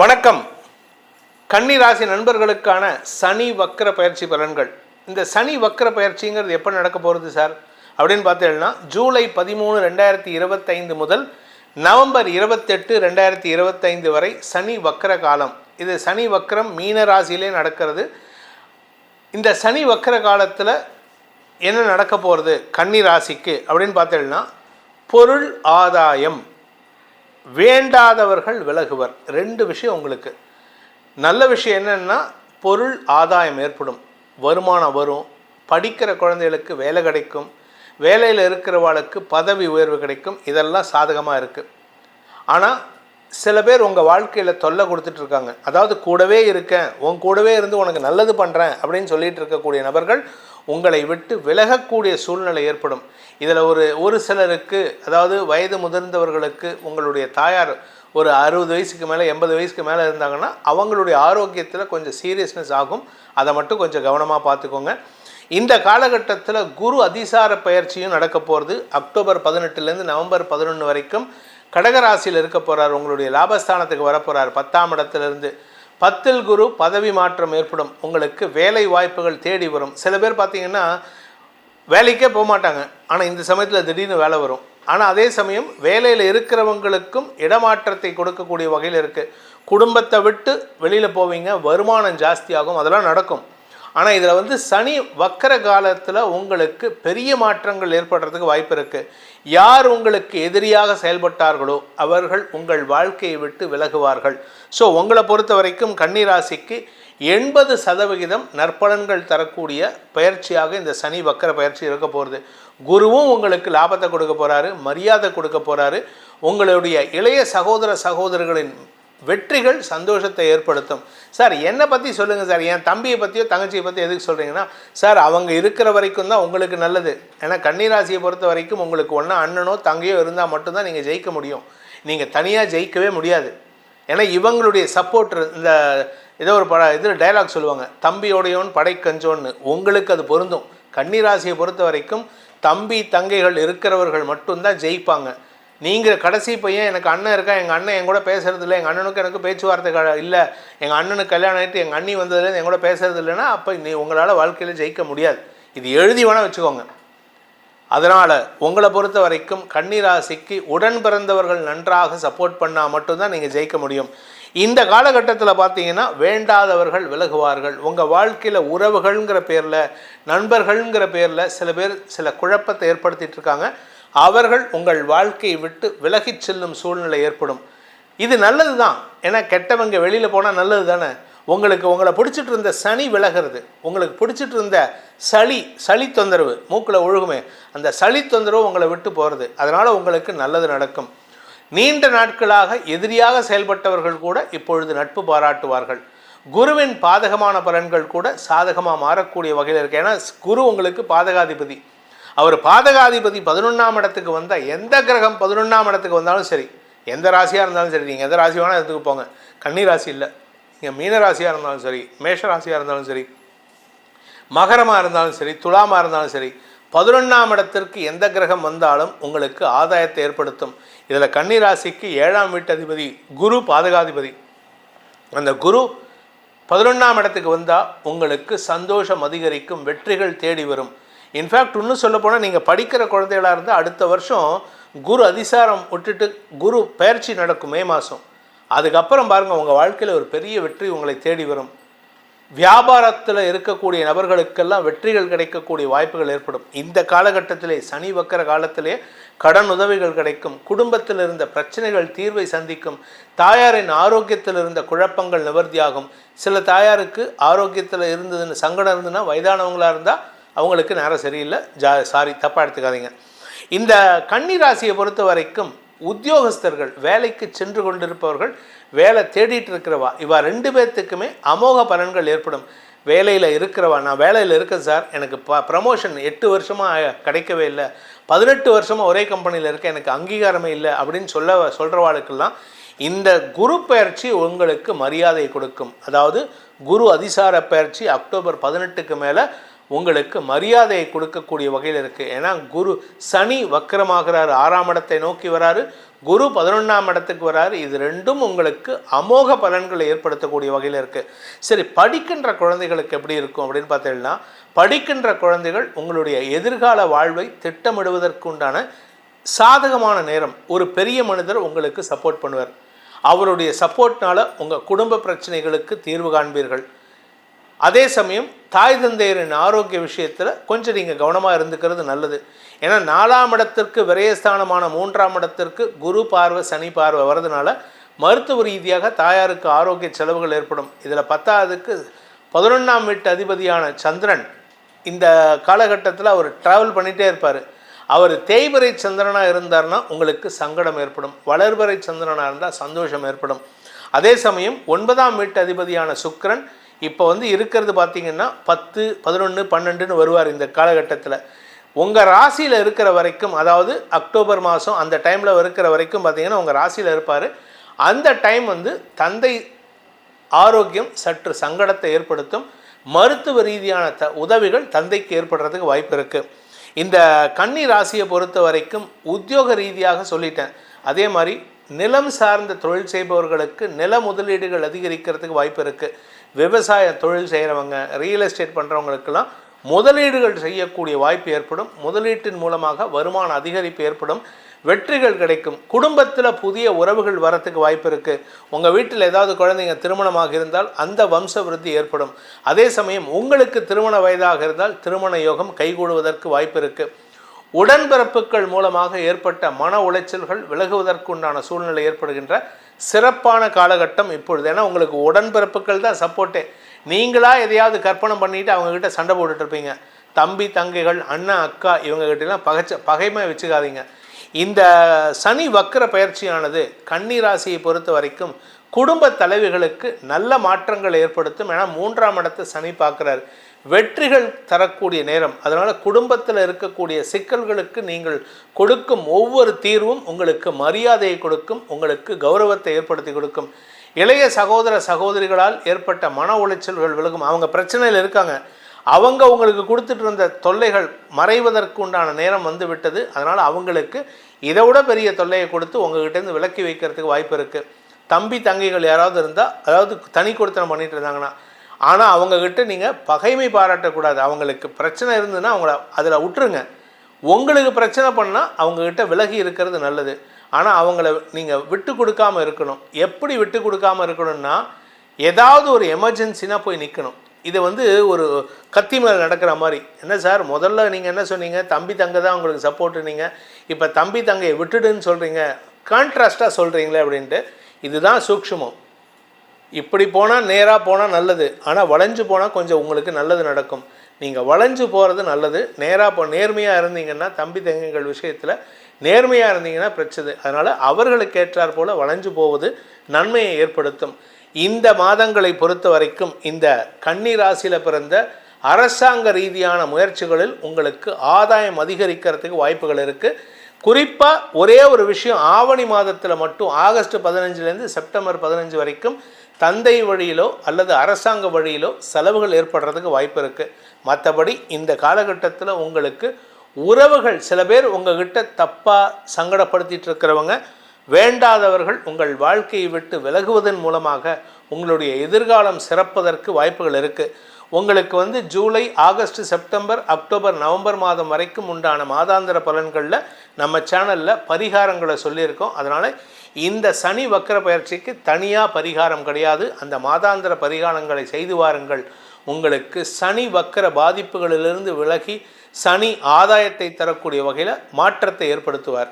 வணக்கம். கன்னிராசி நண்பர்களுக்கான சனி வக்கர பயிற்சி பலன்கள். இந்த சனி வக்கர பயிற்சிங்கிறது எப்போ நடக்க போகிறது சார்? அப்படின்னு பார்த்தீங்கன்னா ஜூலை பதிமூணு ரெண்டாயிரத்தி இருபத்தைந்து முதல் நவம்பர் இருபத்தெட்டு ரெண்டாயிரத்தி இருபத்தைந்து வரை சனி வக்கர காலம். இது சனி வக்கரம் மீன ராசியிலே நடக்கிறது. இந்த சனி வக்கர காலத்தில் என்ன நடக்க போகிறது கன்னி ராசிக்கு அப்படின்னு பார்த்தீங்கன்னா பொருள் ஆதாயம். வேண்டாதவர்கள் விலகுவர். ரெண்டு விஷயம் உங்களுக்கு. நல்ல விஷயம் என்னென்னா பொருள் ஆதாயம் ஏற்படும். வருமானம் வரும். படிக்கிற குழந்தைகளுக்கு வேலை கிடைக்கும். வேலையில் இருக்கிறவாளுக்கு பதவி உயர்வு கிடைக்கும். இதெல்லாம் சாதகமாக இருக்குது ஆனால் சில பேர் உங்கள் வாழ்க்கையில் தொல்லை கொடுத்துட்ருக்காங்க அதாவது கூடவே இருக்கேன். உன் கூடவே இருந்து உனக்கு நல்லது பண்ணுறேன் அப்படின்னு சொல்லிகிட்டு இருக்கக்கூடிய நபர்கள் உங்களை விட்டு விலகக்கூடிய சூழ்நிலை ஏற்படும். இதில் ஒரு ஒரு சிலருக்கு அதாவது வயது முதிர்ந்தவர்களுக்கு உங்களுடைய தாயார் ஒரு அறுபது வயசுக்கு மேலே எண்பது வயசுக்கு மேலே இருந்தாங்கன்னா அவங்களுடைய ஆரோக்கியத்தில் கொஞ்சம் சீரியஸ்னஸ் ஆகும். அதை மட்டும் கொஞ்சம் கவனமாக பார்த்துக்கோங்க. இந்த காலகட்டத்தில் குரு அதிசார பயிற்சியும் நடக்க போகிறது. அக்டோபர் பதினெட்டுலேருந்து நவம்பர் பதினொன்று வரைக்கும் கடகராசியில் இருக்க போகிறார் உங்களுடைய லாபஸ்தானத்துக்கு வரப்போகிறார் பத்தாம் இடத்துலேருந்து பத்தில் குரு பதவி மாற்றம் ஏற்படும். உங்களுக்கு வேலை வாய்ப்புகள் தேடி வரும். சில பேர் பார்த்தீங்கன்னா வேலைக்கே போக மாட்டாங்க. ஆனால் இந்த சமயத்தில் திடீர்னு வேலை வரும். ஆனால் அதே சமயம் வேலையில் இருக்கிறவங்களுக்கும் இடமாற்றத்தை கொடுக்கக்கூடிய வகையில் இருக்குது குடும்பத்தை விட்டு வெளியில் போவீங்க. வருமானம் ஜாஸ்தியாகும். அதெல்லாம் நடக்கும். ஆனால் இதில் வந்து சனி வக்கர காலத்தில் உங்களுக்கு பெரிய மாற்றங்கள் ஏற்படுறதுக்கு வாய்ப்பு இருக்குது யார் உங்களுக்கு எதிரியாக செயல்பட்டார்களோ அவர்கள் உங்கள் வாழ்க்கையை விட்டு விலகுவார்கள். ஸோ உங்களை பொறுத்த வரைக்கும் கன்னிராசிக்கு எண்பது சதவிகிதம் நற்பலன்கள் தரக்கூடிய பயிற்சியாக இந்த சனி வக்கர பயிற்சி இருக்க போகிறது குருவும் உங்களுக்கு லாபத்தை கொடுக்க போகிறாரு மரியாதை கொடுக்க போகிறாரு உங்களுடைய இளைய சகோதர சகோதரர்களின் வெற்றிகள் சந்தோஷத்தை ஏற்படுத்தும். சார் என்னை பற்றி சொல்லுங்கள் சார். என் தம்பியை பற்றியோ தங்கச்சியை பற்றி எதுக்கு சொல்கிறீங்கன்னா சார் அவங்க இருக்கிற வரைக்கும் தான் உங்களுக்கு நல்லது. ஏன்னா கன்னிராசியை பொறுத்த வரைக்கும் உங்களுக்கு ஒன்றா அண்ணனோ தங்கையோ இருந்தால் மட்டும்தான் நீங்கள் ஜெயிக்க முடியும். நீங்கள் தனியாக ஜெயிக்கவே முடியாது. ஏன்னா இவங்களுடைய சப்போர்ட் இந்த ஏதோ ஒரு பட இதில் டைலாக் சொல்லுவாங்க தம்பியோடையோன் படை கஞ்சோன்னு உங்களுக்கு அது பொருந்தும். கன்னிராசியை பொறுத்த வரைக்கும் தம்பி தங்கைகள் இருக்கிறவர்கள் மட்டும்தான் ஜெயிப்பாங்க. நீங்கள் கடைசி பையன் எனக்கு அண்ணன் இருக்கா? எங்கள் அண்ணன் என் கூட பேசுறது இல்லை எங்கள் அண்ணனுக்கு எனக்கு பேச்சுவார்த்தை க- இல்லை. எங்கள் அண்ணனுக்கு கல்யாணம் ஆகிட்டு எங்கள் அண்ணி வந்ததுலேருந்து என் கூட பேசுறது இல்லைன்னா அப்போ நீ உங்களால் வாழ்க்கையில் ஜெயிக்க முடியாது. இது எழுதி வேணால் வச்சுக்கோங்க. அதனால் உங்களை பொறுத்த வரைக்கும் கன்னிராசிக்கு உடன் பிறந்தவர்கள் நன்றாக சப்போர்ட் பண்ணால் மட்டும்தான் நீங்கள் ஜெயிக்க முடியும். இந்த காலகட்டத்தில் பார்த்தீங்கன்னா வேண்டாதவர்கள் விலகுவார்கள். உங்கள் வாழ்க்கையில் உறவுகள்ங்கிற பேரில் நண்பர்கள்ங்கிற பேரில் சில பேர் சில குழப்பத்தை ஏற்படுத்திகிட்டு இருக்காங்க. அவர்கள் உங்கள் வாழ்க்கையை விட்டு விலகிச் செல்லும் சூழ்நிலை ஏற்படும். இது நல்லது தான் ஏன்னா கெட்டவங்க வெளியில் போனால் நல்லது தானே உங்களுக்கு உங்களை பிடிச்சிட்டு இருந்த சனி விலகிறது. உங்களுக்கு பிடிச்சிட்டு இருந்த சளி சளி தொந்தரவு மூக்கில் ஒழுகுமே அந்த சளி தொந்தரவு உங்களை விட்டு போகிறது அதனால் உங்களுக்கு நல்லது நடக்கும். நீண்ட நாட்களாக எதிரியாக செயல்பட்டவர்கள் கூட இப்பொழுது நட்பு பாராட்டுவார்கள். குருவின் பாதகமான பலன்கள் கூட சாதகமாக மாறக்கூடிய வகையில் இருக்கு. ஏன்னா குரு உங்களுக்கு பாதகாதிபதி. அவர் பாதகாதிபதி பதினொன்றாம் இடத்துக்கு வந்தால் எந்த கிரகம் பதினொன்றாம் இடத்துக்கு வந்தாலும் சரி எந்த ராசியாக இருந்தாலும் சரி நீங்கள் எந்த ராசி வேணால் எடுத்துக்கு போங்க. கன்னி ராசி இல்லை. நீங்கள் மீன ராசியாக இருந்தாலும் சரி மேஷ ராசியாக இருந்தாலும் சரி மகரமாக இருந்தாலும் சரி துலாமாக இருந்தாலும் சரி பதினொன்றாம் இடத்திற்கு எந்த கிரகம் வந்தாலும் உங்களுக்கு ஆதாயத்தை ஏற்படுத்தும். இதில் கன்னி ராசிக்கு ஏழாம் வீட்டு அதிபதி குரு பாதகாதிபதி. அந்த குரு பதினொன்றாம் இடத்துக்கு வந்தால் உங்களுக்கு சந்தோஷம் அதிகரிக்கும் வெற்றிகள் தேடி வரும். இன்ஃபேக்ட் இன்னும் சொல்ல போனால் நீங்கள் படிக்கிற குழந்தைகளாக இருந்தால் அடுத்த வருஷம் குரு அதிசாரம் விட்டுட்டு குரு பயிற்சி நடக்கும் மே மாதம் அதுக்கப்புறம் பாருங்கள் உங்கள் வாழ்க்கையில் ஒரு பெரிய வெற்றி உங்களை தேடி வரும். வியாபாரத்தில் இருக்கக்கூடிய நபர்களுக்கெல்லாம் வெற்றிகள் கிடைக்கக்கூடிய வாய்ப்புகள் ஏற்படும். இந்த காலகட்டத்திலே சனி வக்கர காலத்திலே கடன் உதவிகள் கிடைக்கும். குடும்பத்தில் இருந்த பிரச்சனைகள் தீர்வை சந்திக்கும். தாயாரின் ஆரோக்கியத்தில் இருந்த குழப்பங்கள் நிவர்த்தியாகும். சில தாயாருக்கு ஆரோக்கியத்தில் இருந்ததுன்னு சங்கடம் இருந்ததுன்னா வயதானவங்களாக இருந்தால் அவங்களுக்கு நேரம் சரியில்லை. ஜா சாரி தப்பாக எடுத்துக்காதீங்க. இந்த கன்னி ராசியை பொறுத்த வரைக்கும் உத்தியோகஸ்தர்கள் வேலைக்கு சென்று கொண்டிருப்பவர்கள் வேலை தேடிட்டு இருக்கிறவா இவா ரெண்டு பேர்த்துக்குமே அமோக பலன்கள் ஏற்படும். வேலையில் இருக்கிறவா நான் வேலையில் இருக்கேன் சார் எனக்கு ப ப்ரமோஷன் எட்டு வருஷமாக கிடைக்கவே இல்லை. பதினெட்டு வருஷமாக ஒரே கம்பெனியில் இருக்கேன் எனக்கு அங்கீகாரமே இல்லை அப்படின்னு சொல்ல சொல்கிறவாளுக்கெல்லாம் இந்த குரு பயிற்சி உங்களுக்கு மரியாதை கொடுக்கும். அதாவது குரு அதிசார பயிற்சி அக்டோபர் பதினெட்டுக்கு மேலே உங்களுக்கு மரியாதையை கொடுக்கக்கூடிய வகையில் இருக்குது ஏன்னா குரு சனி வக்கரமாகிறாரு. ஆறாம் இடத்தை நோக்கி வராரு. குரு பதினொன்றாம் இடத்துக்கு வராரு. இது ரெண்டும் உங்களுக்கு அமோக பலன்களை ஏற்படுத்தக்கூடிய வகையில் இருக்குது சரி படிக்கின்ற குழந்தைகளுக்கு எப்படி இருக்கும் அப்படின்னு பார்த்தீங்கன்னா படிக்கின்ற குழந்தைகள் உங்களுடைய எதிர்கால வாழ்வை திட்டமிடுவதற்குண்டான சாதகமான நேரம். ஒரு பெரிய மனிதர் உங்களுக்கு சப்போர்ட் பண்ணுவார். அவருடைய சப்போர்ட்னால உங்கள் குடும்ப பிரச்சனைகளுக்கு தீர்வு காண்பீர்கள். அதே சமயம் தாய் தந்தையரின் ஆரோக்கிய விஷயத்தில் கொஞ்சம் நீங்கள் கவனமாக இருந்துக்கிறது நல்லது. ஏன்னா நாலாம் இடத்திற்கு விரயஸ்தானமான மூன்றாம் இடத்திற்கு குரு பார்வை சனி பார்வை வர்றதுனால மருத்துவ ரீதியாக தாயாருக்கு ஆரோக்கிய செலவுகள் ஏற்படும். இதில் பத்தாவதுக்கு பதினொன்றாம் வீட்டு அதிபதியான சந்திரன் இந்த காலகட்டத்தில் அவர் ட்ராவல் பண்ணிகிட்டே இருப்பார். அவர் தேய்பிறை சந்திரனாக இருந்தார்னா உங்களுக்கு சங்கடம் ஏற்படும். வளர்பறை சந்திரனாக இருந்தால் சந்தோஷம் ஏற்படும். அதே சமயம் ஒன்பதாம் வீட்டு அதிபதியான சுக்கிரன் இப்போ வந்து இருக்கிறது பார்த்தீங்கன்னா பத்து பதினொன்று பன்னெண்டுன்னு வருவார் இந்த காலகட்டத்தில். உங்கள் ராசியில் இருக்கிற வரைக்கும் அதாவது அக்டோபர் மாதம் அந்த டைமில் இருக்கிற வரைக்கும் பார்த்தீங்கன்னா உங்கள் ராசியில் இருப்பார். அந்த டைம் வந்து தந்தை ஆரோக்கியம் சற்று சங்கடத்தை ஏற்படுத்தும். மருத்துவ ரீதியான த உதவிகள் தந்தைக்கு ஏற்படுறதுக்கு வாய்ப்பு இருக்குது இந்த கன்னி ராசியை பொறுத்த வரைக்கும் உத்தியோக ரீதியாக சொல்லிட்டேன். அதே மாதிரி நிலம் சார்ந்த தொழில் செய்பவர்களுக்கு நில முதலீடுகள் அதிகரிக்கிறதுக்கு வாய்ப்பு இருக்குது விவசாய தொழில் செய்கிறவங்க ரியல் எஸ்டேட் பண்ணுறவங்களுக்கெல்லாம் முதலீடுகள் செய்யக்கூடிய வாய்ப்பு ஏற்படும். முதலீட்டின் மூலமாக வருமான அதிகரிப்பு ஏற்படும். வெற்றிகள் கிடைக்கும். குடும்பத்தில் புதிய உறவுகள் வரத்துக்கு வாய்ப்பு இருக்குது உங்கள் வீட்டில் ஏதாவது குழந்தைங்க திருமணமாக இருந்தால் அந்த வம்ச விருத்தி ஏற்படும். அதே சமயம் உங்களுக்கு திருமண வயதாக இருந்தால் திருமண யோகம் கைகூடுவதற்கு வாய்ப்பு இருக்குது உடன்பிறப்புகள் மூலமாக ஏற்பட்ட மன உளைச்சல்கள் விலகுவதற்குண்டான சூழ்நிலை ஏற்படுகின்ற சிறப்பான காலகட்டம் இப்பொழுது. ஏன்னா உங்களுக்கு உடன்பிறப்புகள் தான் சப்போர்ட்டே நீங்களாக எதையாவது கற்பனை பண்ணிட்டு அவங்கக்கிட்ட சண்டை போட்டுட்ருப்பீங்க தம்பி தங்கைகள் அண்ணன் அக்கா இவங்ககிட்டலாம் பகைச்ச பகைமை வச்சுக்காதீங்க. இந்த சனி வக்கர பயிற்சியானது கன்னி ராசியை பொறுத்த வரைக்கும் குடும்ப தலைவிகளுக்கு நல்ல மாற்றங்கள் ஏற்படுத்தும். ஏன்னா மூன்றாம் இடத்தை சனி பார்க்குறாரு. வெற்றிகள் தரக்கூடிய நேரம். அதனால் குடும்பத்தில் இருக்கக்கூடிய சிக்கல்களுக்கு நீங்கள் கொடுக்கும் ஒவ்வொரு தீர்வும் உங்களுக்கு மரியாதையை கொடுக்கும் உங்களுக்கு கௌரவத்தை ஏற்படுத்தி கொடுக்கும். இளைய சகோதர சகோதரிகளால் ஏற்பட்ட மன உளைச்சல்கள் விலகும். அவங்க பிரச்சனையில் இருக்காங்க. அவங்க உங்களுக்கு கொடுத்துட்டு இருந்த தொல்லைகள் மறைவதற்கு உண்டான நேரம் வந்து விட்டது. அதனால் அவங்களுக்கு இதை விட பெரிய தொல்லையை கொடுத்து உங்ககிட்டேருந்து விலக்கி வைக்கிறதுக்கு வாய்ப்பு இருக்குது தம்பி தங்கைகள் யாராவது இருந்தால் அதாவது தனி கொடுத்தனம் பண்ணிகிட்டு இருந்தாங்கன்னா ஆனால் அவங்கக்கிட்ட நீங்கள் பகைமை பாராட்டக்கூடாது. அவங்களுக்கு பிரச்சனை இருந்ததுன்னா அவங்கள அதில் விட்டுருங்க. உங்களுக்கு பிரச்சனை பண்ணால் அவங்கக்கிட்ட விலகி இருக்கிறது நல்லது. ஆனால் அவங்கள நீங்கள் விட்டு கொடுக்காம இருக்கணும். எப்படி விட்டு கொடுக்காம இருக்கணும்னா ஏதாவது ஒரு எமர்ஜென்சினா போய் நிற்கணும் இது வந்து ஒரு கத்தி மேலே நடக்கிற மாதிரி. என்ன சார் முதல்ல நீங்கள் என்ன சொன்னீங்க? தம்பி தங்க தான் உங்களுக்கு சப்போர்ட் நீங்கள் இப்போ தம்பி தங்கையை விட்டுடுன்னு சொல்கிறீங்க கான்ட்ராஸ்ட்டாக சொல்கிறீங்களே அப்படின்ட்டு. இதுதான் சூக்ஷ்மம். இப்படி போனால் நேராக போனால் நல்லது ஆனால் வளைஞ்சு போனால் கொஞ்சம் உங்களுக்கு நல்லது நடக்கும். நீங்கள் வளைஞ்சு போகிறது நல்லது நேராக போ நேர்மையாக இருந்தீங்கன்னா தம்பி தங்கங்கள் விஷயத்தில் நேர்மையாக இருந்தீங்கன்னா பிரச்சனை அதனால் அவர்களுக்கு ஏற்றார் போல் வளைஞ்சு போவது நன்மையை ஏற்படுத்தும். இந்த மாதங்களை பொறுத்த வரைக்கும் இந்த கன்னி ராசியில் பிறந்த அரசாங்க ரீதியான முயற்சிகளில் உங்களுக்கு ஆதாயம் அதிகரிக்கிறதுக்கு வாய்ப்புகள் இருக்குது குறிப்பாக ஒரே ஒரு விஷயம் ஆவணி மாதத்தில் மட்டும் ஆகஸ்ட் பதினஞ்சுலேருந்து செப்டம்பர் பதினஞ்சு வரைக்கும் தந்தை வழியிலோ அல்லது அரசாங்க வழியிலோ செலவுகள் ஏற்படுறதுக்கு வாய்ப்பு இருக்குது மற்றபடி இந்த காலகட்டத்தில் உங்களுக்கு உறவுகள் சில பேர் உங்ககிட்ட தப்பாக சங்கடப்படுத்திட்டு இருக்கிறவங்க வேண்டாதவர்கள் உங்கள் வாழ்க்கையை விட்டு விலகுவதன் மூலமாக உங்களுடைய எதிர்காலம் சிறப்பதற்கு வாய்ப்புகள் இருக்குது உங்களுக்கு வந்து July August September October November மாதம் வரைக்கும் உண்டான மாதாந்திர பலன்களில் நம்ம சேனலில் பரிகாரங்களை சொல்லியிருக்கோம். அதனால் இந்த சனி வக்கர பயிற்சிக்கு தனியாக பரிகாரம் கிடையாது. அந்த மாதாந்திர பரிகாரங்களை செய்து வாருங்கள். உங்களுக்கு சனி வக்கர பாதிப்புகளிலிருந்து விலகி சனி ஆதாயத்தை தரக்கூடிய வகையில் மாற்றத்தை ஏற்படுத்துவார்.